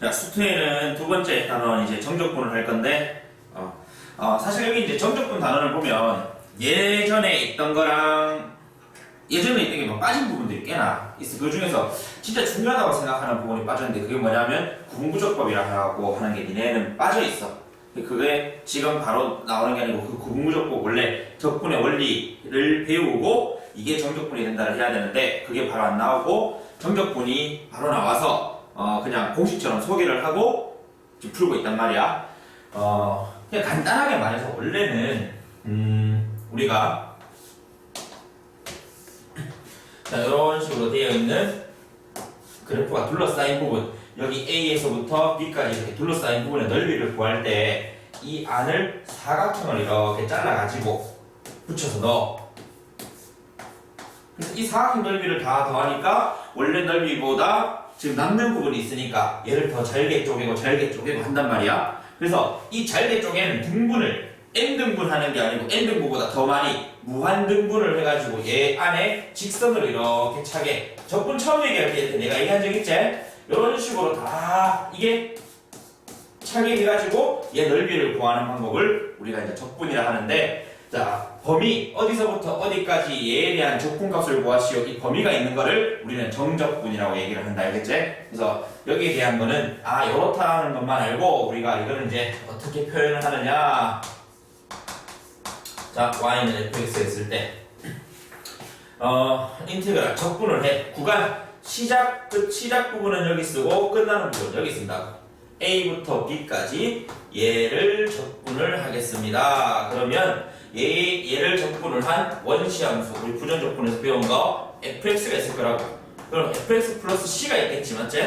자, 수트에는 두 번째 단어는 이제 정적분을 할 건데, 어, 어, 사실 여기 이제 정적분 단어를 보면 예전에 있던 거랑 예전에 있던 게뭐 빠진 부분들이 꽤나 있어. 그 중에서 진짜 중요하다고 생각하는 부분이 빠졌는데 그게 뭐냐면 구분구조법이라고 하는 게 니네는 빠져 있어. 그게 지금 바로 나오는 게 아니고 그 구분구조법 원래 적분의 원리를 배우고 이게 정적분이 된다를 해야 되는데 그게 바로 안 나오고 정적분이 바로 나와서 어 그냥 공식처럼 소개를 하고 지금 풀고 있단 말이야. 어 그냥 간단하게 말해서 원래는 음 우리가 자 이런 식으로 되어 있는 그래프가 둘러싸인 부분 여기 A에서부터 B까지 이렇게 둘러싸인 부분의 넓이를 구할 때 이 안을 사각형을 이렇게 잘라가지고 붙여서 넣어. 그래서 이 사각형 넓이를 다 더하니까 원래 넓이보다 지금 남는 부분이 있으니까 얘를 더 잘게 쪼개고 잘게 쪼개고 한단 말이야. 그래서 이 잘게 쪼개는 등분을 n 등분 하는 게 아니고 n 등분보다 더 많이 무한 등분을 해가지고 얘 안에 직선으로 이렇게 차게 적분 처음 얘기할 때 내가 얘기한 적 있지? 이런 식으로 다 이게 차게 해가지고 얘 넓이를 구하는 방법을 우리가 이제 적분이라 하는데 자 범위 어디서부터 어디까지 얘에 대한 적분값을 구하시오. 이 범위가 있는 거를 우리는 정적분이라고 얘기를 한다. 알겠지? 그래서 여기에 대한 거는 아 요렇다는 것만 알고 우리가 이거는 이제 어떻게 표현을 하느냐. 자 y는 fx 했을 때. 어, 인테그랄 적분을 해. 구간 시작 끝 시작 부분은 여기 쓰고 끝나는 부분 여기 쓴다고 A부터 B까지 얘를 적분을 하겠습니다. 그러면 얘, 얘를 적분을 한 원시함수 우리 부정 적분에서 배운 거 fx가 있을 거라고 그럼 fx 플러스 c가 있겠지 맞지?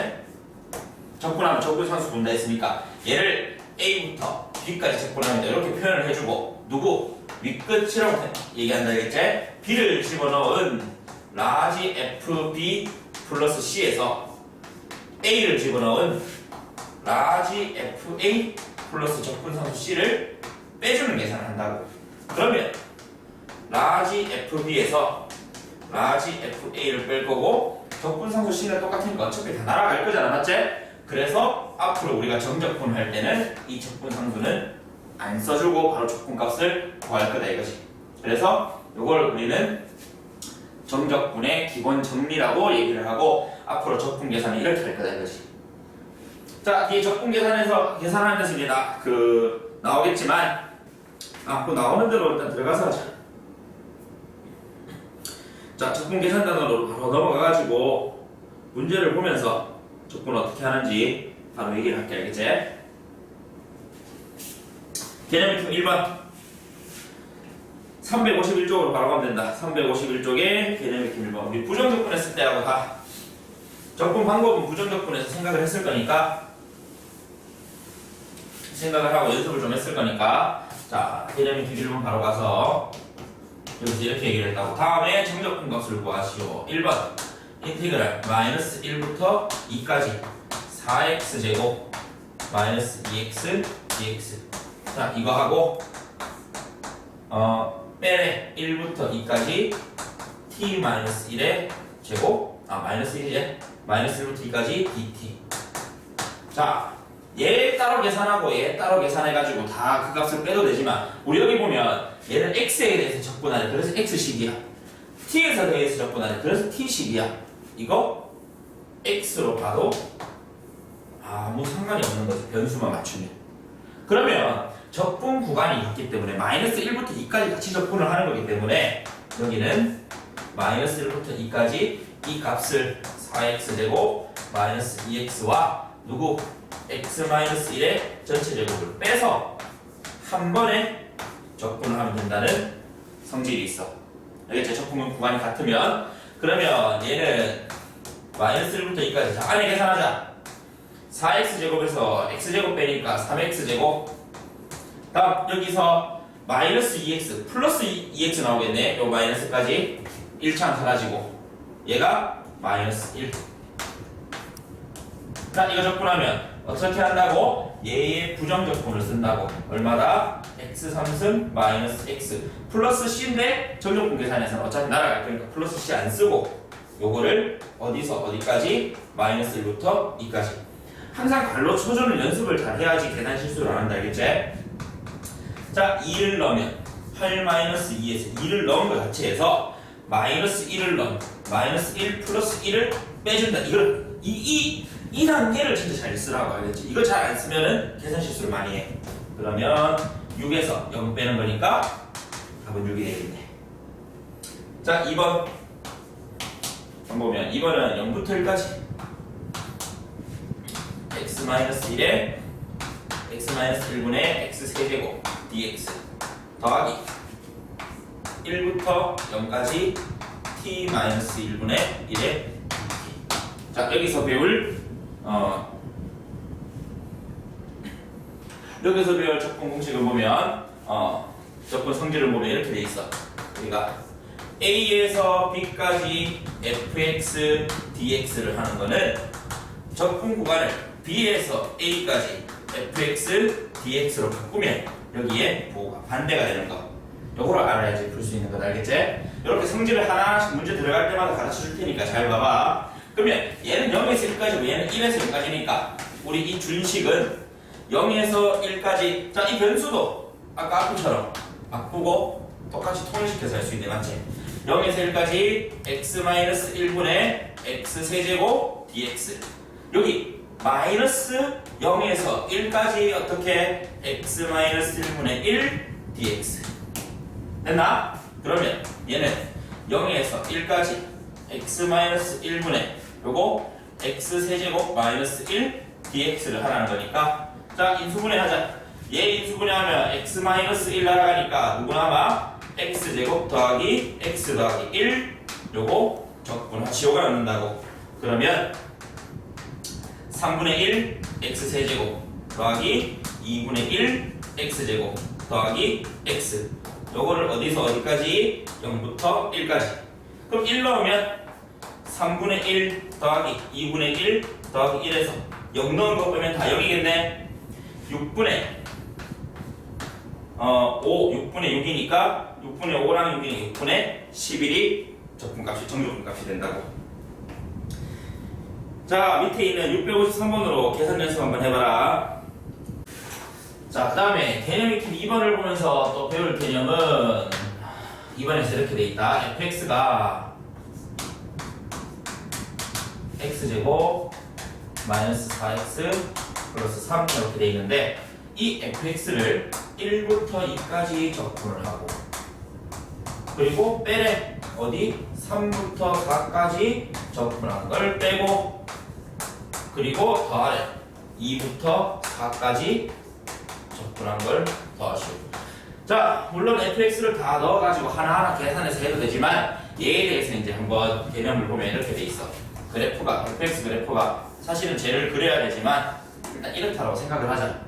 적분하면 적분 상수 분다 했으니까 얘를 A부터 B까지 적분합니다. 이렇게 표현을 해주고 누구? 윗끝이라고 얘기한다 했겠지? B를 집어넣은 라지 FB 플러스 C에서 A를 집어넣은 라지 FA 플러스 적분상수 C를 빼주는 계산을 한다고. 그러면 라지 FB에서 라지 FA를 뺄 거고 적분상수 C는 똑같으니까 어차피 다 날아갈 거잖아, 맞지? 그래서 앞으로 우리가 정적분 할 때는 이 적분상수는 안 써주고 바로 적분값을 구할 거다 이거지. 그래서 이걸 우리는 정적분의 기본 정리라고 얘기를 하고 앞으로 적분 계산을 이렇게 할 거다 이거지. 자, 뒤에 적분 계산에서 계산하는 나, 그 나오겠지만 아, 그 나오는 대로 일단 들어가서 하자. 자, 적분 계산 단어로 바로 넘어가가지고 문제를 보면서 적분 어떻게 하는지 바로 얘기를 할게 알겠지? 개념 1번 351쪽으로 바로 가면 된다. 351쪽에 개념 1번 우리 부정적분 했을 때하고 다 적분 방법은 부정적분에서 생각을 했을 거니까 생각을 하고 연습을 좀 했을 거니까. 자 개념이 뒤로 바로 가서 여기서 이렇게 얘기를 했다고. 다음에 정적분 값을 구하시오. 1번. 인테그랄 마이너스 1부터 2까지 4x 제곱 마이너스 2x dx 자 이거 하고 어 빼래. 1부터 2까지 t 마이너스 1의 제곱. 아 마이너스 1이제 마이너스 1부터 2까지 dt 자 얘 따로 계산하고 얘 따로 계산해가지고 다 그 값을 빼도 되지만 우리 여기 보면 얘는 x에 대해서 적분하네 그래서 x식이야. t에 대해서 적분하네 그래서 t식이야. 이거 x로 봐도 아무 상관이 없는 거지. 변수만 맞추면. 그러면 적분 구간이 있기 때문에 마이너스 1부터 2까지 같이 적분을 하는 거기 때문에 여기는 마이너스 1부터 2까지 이 값을 4x 제곱 마이너스 2x와 누구 x 마이너스 1의 전체 제곱을 빼서 한 번에 적분을 하면 된다는 성질이 있어. 알겠죠? 적분 구간이 같으면 그러면 얘는 마이너스 1부터 2까지 자 안에 계산하자. 4x 제곱에서 x 제곱 빼니까 3x 제곱. 다음 여기서 마이너스 2x 플러스 2x 나오겠네. 요 마이너스까지 1창 사라지고 얘가 마이너스 1. 자 이거 적분하면 어떻게 한다고? 얘의 부정적분을 쓴다고. 얼마다? x 3승 마이너스 x 플러스 c인데 정적분 계산에서는 어차피 날아갈 거니까 플러스 c 안 쓰고 요거를 어디서 어디까지? 마이너스 1부터 2까지 항상 발로 쳐주는 연습을 잘 해야지 계산 실수를 안 한다 알겠지? 자 2를 넣으면 8-2에서 2를 넣은 것 자체에서 마이너스 1을 넣으면 마이너스 1 플러스 1을 빼준다 이걸 이, 이, 이 단계를 진짜 잘 쓰라고 알겠지? 이거 잘안 쓰면은 계산 실수를 많이 해. 그러면 6에서 0 빼는 거니까 답은 6이 되겠네. 자 2번. 한번 보면 2번은 0부터 1까지? x-1에 x-1분의 x 세제곱 dx 더하기 1부터 0까지 t-1분의 1의 dt 자 여기서 배울 어 여기서 배울 적분 공식을 보면 어 적분 성질을 보면 이렇게 돼 있어. 우리가 a에서 b까지 fx dx를 하는 거는 적분 구간을 b에서 a까지 fx dx로 바꾸면 여기에 부호가 반대가 되는 거. 요거를 알아야지 풀 수 있는 거 알겠지? 이렇게 성질을 하나씩 문제 들어갈 때마다 가르쳐 줄 테니까 잘 봐봐 그러면 얘는 0에서 1까지고 얘는 1에서 1까지니까 우리 이 준식은 0에서 1까지 자 이 변수도 아까 아까처럼 바꾸고 똑같이 통일시켜서 할 수 있네 맞지? 0에서 1까지 x-1분의 x 세제곱 dx 여기 마이너스 0에서 1까지 어떻게 x-1분의 1 dx 됐나? 그러면 얘는 0에서 1까지 x-1분의 요거 x 세제곱 마이너스 1 dx를 하라는 거니까 자 인수분해 하자 얘 인수분해 하면 x 마이너스 1 날아가니까 누구 남아? x 제곱 더하기 x 더하기 1 요거 적분하시오가 남는다고 그러면 3분의 1 x 세제곱 더하기 2분의 1 x 제곱 더하기 x 요거를 어디서 어디까지? 0부터 1까지 그럼 1 넣으면 3분의 1 더하기 2분의 1 더하기 1에서 0 넣은 거 빼면 다 0이겠네. 6분의 어, 5, 6분의 6이니까 6분의 5랑 6이니까 6분의 11이 적분값이 정적분값이 된다고. 자 밑에 있는 653번으로 계산 연습 한번 해봐라. 자, 그 다음에 개념 익힘 2번을 보면서 또 배울 개념은 2번에서 이렇게 돼 있다. fx가 x제곱 마이너스 4x 플러스 3 이렇게 돼 있는데 이 fx를 1부터 2까지 적분을 하고 그리고 빼래 어디 3부터 4까지 적분한 걸 빼고 그리고 더하래 2부터 4까지 적분한 걸 더하시오. 자, 물론 fx를 다 넣어가지고 하나하나 계산해서 해도 되지만 얘에 대해서 이제 한번 개념을 보면 이렇게 돼 있어. 그래프가 fx 그래프가 사실은 쟤를 그려야 되지만 일단 이렇다고 생각을 하자.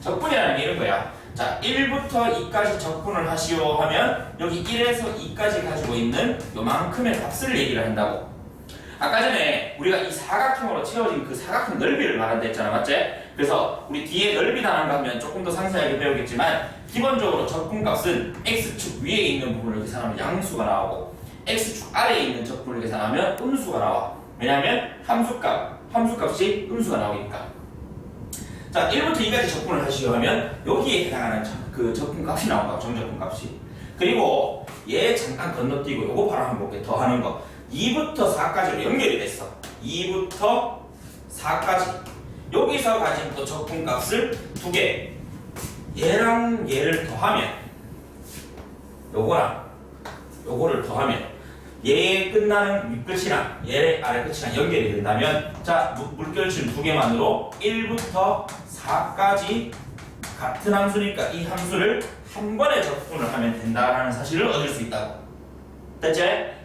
적분이라는 게 이런 거야. 자, 1부터 2까지 적분을 하시오 하면 여기 1에서 2까지 가지고 있는 요만큼의 값을 얘기를 한다고. 아까 전에 우리가 이 사각형으로 채워진 그 사각형 넓이를 말한다 했잖아 맞지? 그래서 우리 뒤에 넓이 단한 거 하면 조금 더 상세하게 배우겠지만 기본적으로 적분값은 x축 위에 있는 부분을 계산하면 양수가 나오고 x축 아래에 있는 적분을 계산하면 음수가 나와 왜냐하면 함수값, 함수값이 음수가 나오니까. 자 1부터 2까지 적분을 하시려 하면 여기에 해당하는 적- 그 적분값이 나온다. 정적분값이. 그리고 얘 잠깐 건너뛰고 요거 바로 한번 볼게 더 하는 거. 2부터 4까지로 연결이 됐어. 2부터 4까지. 여기서 가진 또 적분값을 두 개. 얘랑 얘를 더하면 요거랑 요거를 더하면 얘의 끝나는 윗끝이랑 얘의 아래 끝이랑 연결이 된다면 자 물- 물결줄 두 개만으로 1부터 4까지 같은 함수니까 이 함수를 한 번에 적분을 하면 된다라는 사실을 얻을 수 있다고. 됐지?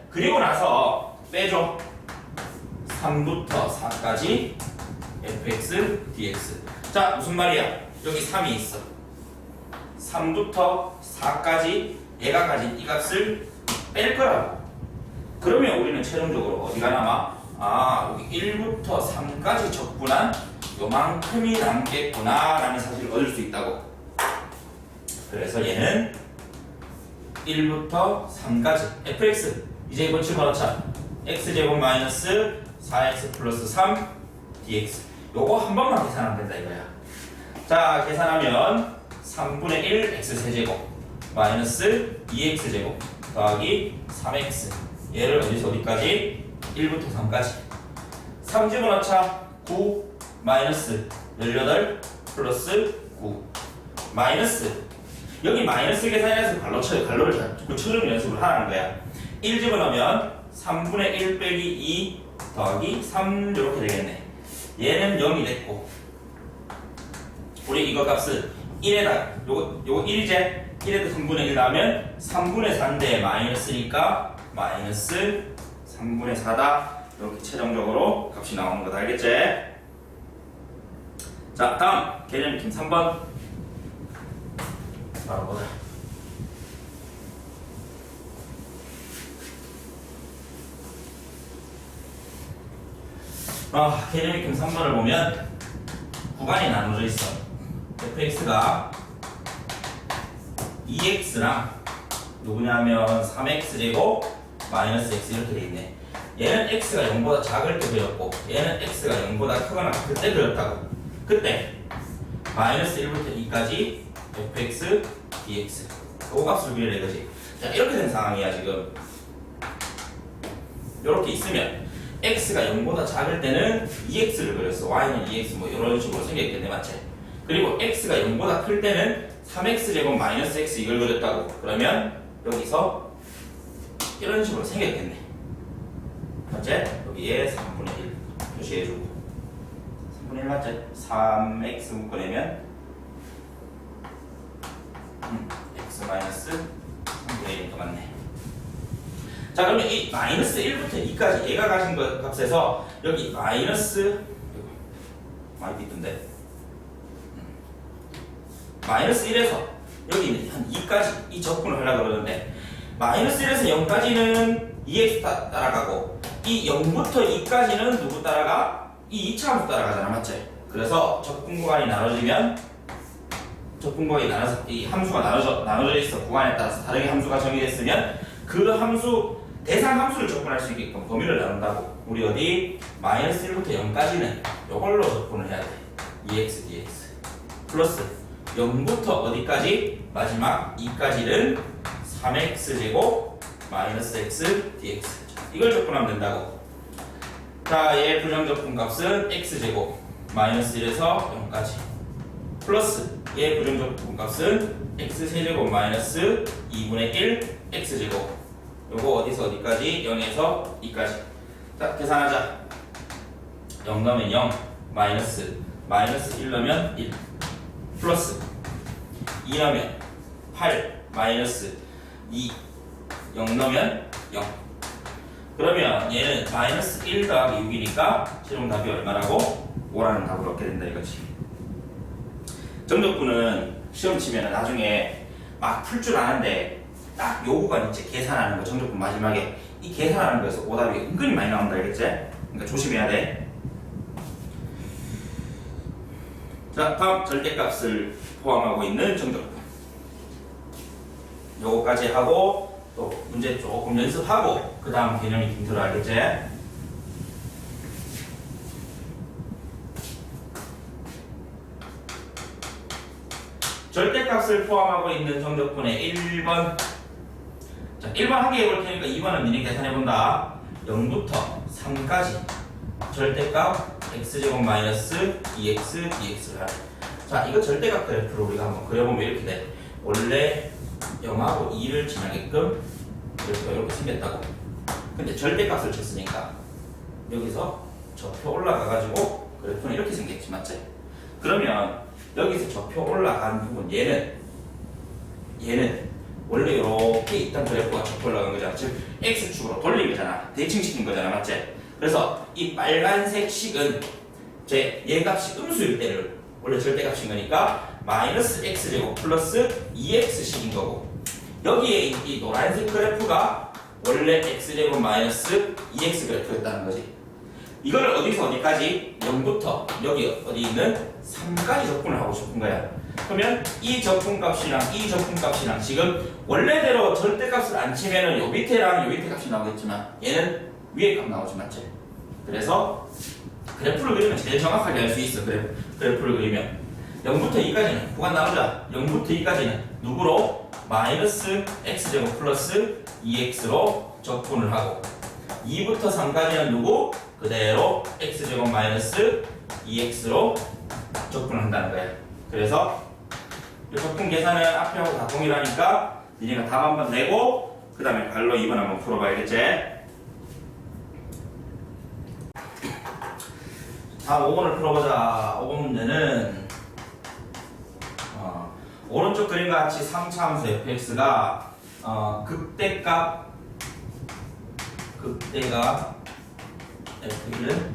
그리고 나서 빼줘. 3부터 4까지 fx dx. 자 무슨 말이야? 여기 3이 있어. 3부터 4까지 얘가 가진 이 값을 뺄 거라고 그러면 우리는 최종적으로 어디가 남아? 아 여기 1부터 3까지 적분한 요만큼이 남겠구나 라는 사실을 얻을 수 있다고 그래서 얘는 1부터 3까지 fx 이제 이번 집어넣자 x제곱 마이너스 4x 플러스 3 dx 요거 한 번만 계산하면 된다 이거야. 자, 계산하면 3분의 1 x 세제곱 마이너스 2x 제곱 더하기 3x 얘를 어디서 어디까지? 1부터 3까지. 3 집어넣자 9 마이너스 18 플러스 9 마이너스. 여기 마이너스 계산해서 갈로 쳐요 갈로를 자꾸 쳐주는 연습을 하라는 거야. 1 집어넣으면 3분의 1 빼기 2 더하기 3 이렇게 되겠네. 얘는 0이 됐고. 우리 이거 값은 1에다 요거 요거 1이제 1에다 3분의 1 나오면 3분의 4인데 마이너스니까 마이너스 3분의 4다. 이렇게 최종적으로 값이 나오는 거다. 알겠지? 자 다음 개념 팀 3번. 바로 보자. 아 개념 팀 3번을 보면 구간이 나눠져 있어. fx가 2x랑 누구냐면 3x제곱 마이너스 x 이렇게 돼 있네. 얘는 x가 0보다 작을 때 그렸고 얘는 x가 0보다 크거나 같을 때 그렸다고. 그때 마이너스 1부터 2까지 fx dx. 그 값을 그리래 이거지? 자 이렇게 된 상황이야 지금. 이렇게 있으면 x가 0보다 작을 때는 2x를 그렸어. y는 2x 뭐 이런 식으로 생겼겠네 맞지? 그리고 x가 0보다 클 때는 3x 제곱 마이너스 x 이걸 그렸다고. 그러면 여기서 이런 식으로 생겼겠네 맞지? 여기에 3분의 1 표시해주고 3분의 1 맞지? 3x 묶어내면 음, x 마이너스 3분의 1이 맞네 자 그러면 이 마이너스 1부터 2까지 얘가 가진 것 값에서 여기 마이너스 많이 비던데 마이너스 1에서 여기 한 2까지 이 적분을 하려고 그러는데 마이너스 1에서 0까지는 2x 따, 따라가고 이 0부터 2까지는 누구 따라가? 이 2차 함수 따라가잖아 맞지? 그래서 적분 구간이 나눠지면 적분 구간이 나눠서 이 함수가 나눠져, 나눠져 있어 구간에 따라서 다르게 함수가 정의됐으면 그 함수 대상 함수를 적분할 수 있게끔 범위를 나눈다고 우리 어디 마이너스 1부터 0까지는 이걸로 적분을 해야 돼 2x dx 플러스 0부터 어디까지? 마지막 2까지는 3x 제곱 마이너스 x dx 이걸 적분하면 된다고. 자, 얘 부정적분 값은 x 제곱 마이너스 1에서 0까지. 플러스 얘 부정적분 값은 x 세제곱 마이너스 2분의 1 x 제곱. 요거 어디서 어디까지? 0에서 2까지. 자, 계산하자. 0 넣으면 0 마이너스 마이너스 1 넣으면 1 플러스 2 넣으면 8 마이너스 2 0 넣으면 0 그러면 얘는 마이너스 1 더하기 6이니까 최종 답이 얼마라고? 5라는 답을 얻게 된다 이거지 정적분은 시험 치면 나중에 막 풀 줄 아는데 딱 요 구간 있지 계산하는 거 정적분 마지막에 이 계산하는 거에서 오답이 은근히 많이 나온다 알겠지? 그러니까 조심해야 돼 자, 다음 절대값을 포함하고 있는 정적분. 요거까지 하고 또 문제 조금 연습하고 그 다음 개념이 좀 들어 알겠지? 절대값을 포함하고 있는 정적분의 1번. 자, 1번 한 개 해볼 테니까 2번은 미리 계산해본다. 0부터 3까지. 절대값 x제곱 마이너스 2x dx를 하래 자 이거 절대값 그래프를 우리가 한번 그려보면 이렇게 돼. 원래 0하고 2를 지나게끔 그래프가 이렇게 생겼다고 근데 절대값을 쳤으니까 여기서 저표 올라가가지고 그래프는 이렇게 생겼지 맞지? 그러면 여기서 저표 올라간 부분 얘는 얘는 원래 이렇게 있던 그래프가 저표 올라간 거잖아 즉 x축으로 돌린 거잖아 대칭시킨 거잖아 맞지? 그래서 이 빨간색 식은 제 얘값이 음수일 때를 원래 절대값인 거니까 마이너스 x제곱 플러스 2x식인 거고 여기에 이, 이 노란색 그래프가 원래 x제곱 마이너스 2x 그래프였다는 거지 이걸 어디서 어디까지 0부터 여기 어디 있는 3까지 적분을 하고 싶은 거야 그러면 이 적분값이랑 이 적분값이랑 지금 원래대로 절대값을 안 치면은 요 밑에랑 요 밑에 값이 나오겠지만 얘는 위에 값 나오지 맞지? 그래서 그래프를 그리면 제일 정확하게 알 수 있어. 그래, 그래프를 그리면 0부터 2까지는 구간 나누자. 0부터 2까지는 누구로? 마이너스 x제곱 플러스 2x로 적분을 하고 2부터 3까지는 누구? 그대로 x제곱 마이너스 2x로 적분을 한다는 거야. 그래서 이 적분 계산은 앞에 하고 다 동일하니까 니네가 답 한번 내고 그 다음에 발로 2번 한번 풀어봐야겠지? 다음 5번을 풀어보자. 5번 문제는 어, 오른쪽 그림과 같이 3차 함수 fx가 어, 극대값 극대가 f1은 1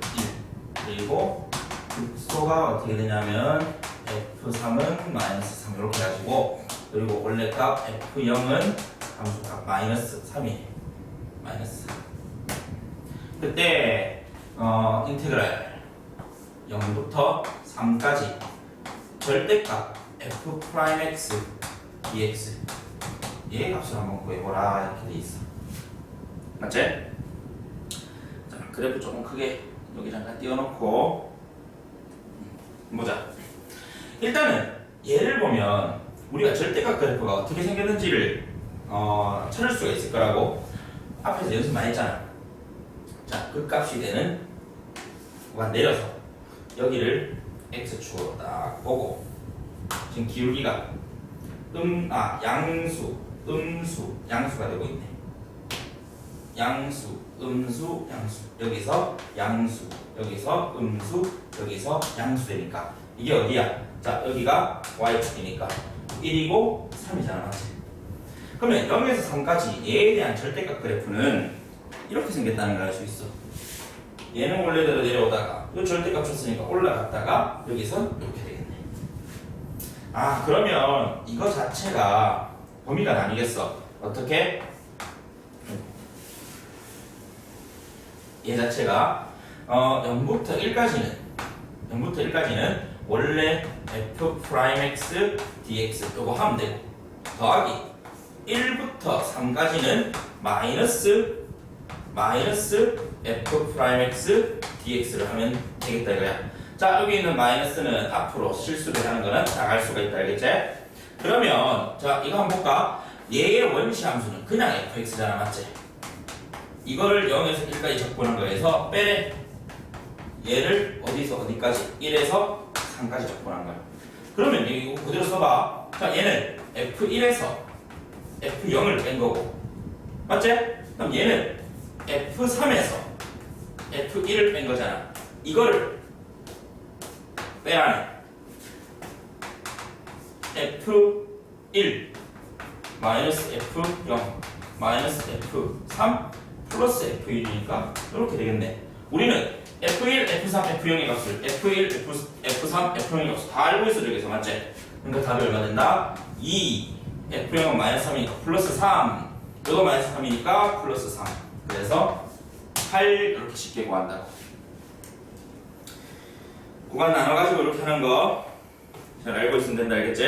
그리고 극소가 어떻게 되냐면 f3은 마이너스 3 이렇게 해가지고 그리고 원래 값 f0은 함수값 마이너스 3이 마이너스 3 그때 어, 인테그랄 0부터 3까지 절대값 f 프라임 x dx. 얘 값을 한번 구해보라 이렇게 돼 있어. 맞지? 자 그래프 조금 크게 여기 잠깐 띄워놓고. 음, 보자. 일단은 얘를 보면 우리가 절대값 그래프가 어떻게 생겼는지를 어, 찾을 수가 있을 거라고 앞에서 연습 많이 했잖아. 자 그 값이 되는 구간 내려서 여기를 x축으로 딱 보고 지금 기울기가 음, 아 양수, 음수, 양수가 되고 있네. 양수, 음수, 양수. 여기서 양수, 여기서 음수, 여기서 양수 되니까 이게 어디야? 자 여기가 y축이니까 1이고 3이잖아, 맞지? 그러면 0에서 3까지 얘에 대한 절대값 그래프는 이렇게 생겼다는 걸 알 수 있어. 얘는 원래대로 내려오다가 이 절대값 줬으니까 올라갔다가 여기서 이렇게 되겠네. 아 그러면 이거 자체가 범위가 나뉘겠어. 어떻게? 얘 자체가 어 0부터 1까지는 0부터 1까지는 원래 f 프라임 x dx 요거 하면 되고 더하기 1부터 3까지는 마이너스 마이너스 f 프라임 x dx를 하면 되겠다 이거야. 자 여기 있는 마이너스는 앞으로 실수를 하는 거는 나갈 수가 있다 알겠지? 그러면 자 이거 한번 볼까? 얘의 원시 함수는 그냥 fx잖아 맞지? 이거를 0에서 1까지 적분한 거에서 빼래 얘를 어디서 어디까지 1에서 3까지 적분한 거야. 그러면 이거 그대로 써봐. 자 얘는 f1에서 f0을 뺀 거고 맞지? 그럼 얘는 F3에서 F1을 뺀 거잖아. 이거를 빼라네. F1 마이너스 F0 마이너스 F3 플러스 F1이니까 이렇게 되겠네. 우리는 F1, F3, F0의 값을 F1, F, F3, F0의 값을 다 알고 있어 저기서 맞지? 그러니까 답이 얼마 된다? 2 F0은 마이너스 3이니까 플러스 3 이거 마이너스 3이니까 플러스 3 그래서 8 이렇게 쉽게 구한다고 구간 나눠가지고 이렇게 하는 거 잘 알고 있으면 된다 알겠지?